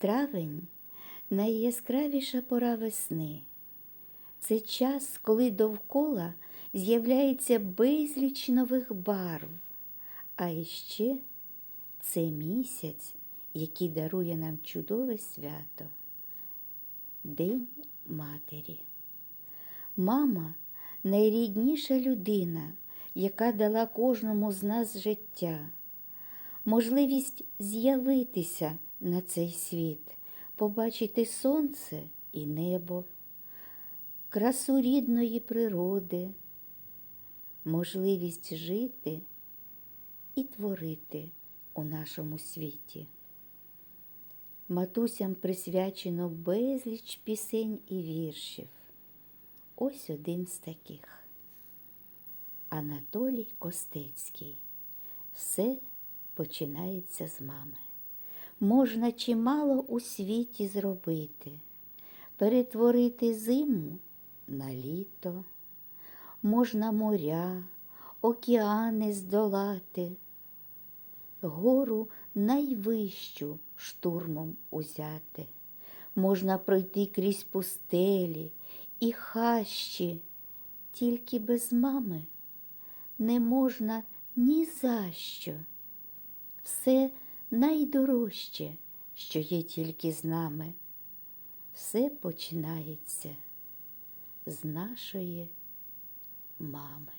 Травень найяскравіша пора весни. Це час, коли довкола з'являється безліч нових барв. А іще це місяць, який дарує нам чудове свято День Матері. Мама найрідніша людина, яка дала кожному з нас життя, можливість з'явитися на цей світ, побачити сонце і небо, красу рідної природи, можливість жити і творити у нашому світі. Матусям присвячено безліч пісень і віршів. Ось один з таких. Анатолій Костецький. Все починається з мами. Можна чимало у світі зробити, перетворити зиму на літо, можна моря, океани здолати, гору найвищу штурмом узяти, можна пройти крізь пустелі і хащі, тільки без мами не можна ні за що. Все найдорожче, що є тільки з нами, все починається з нашої мами.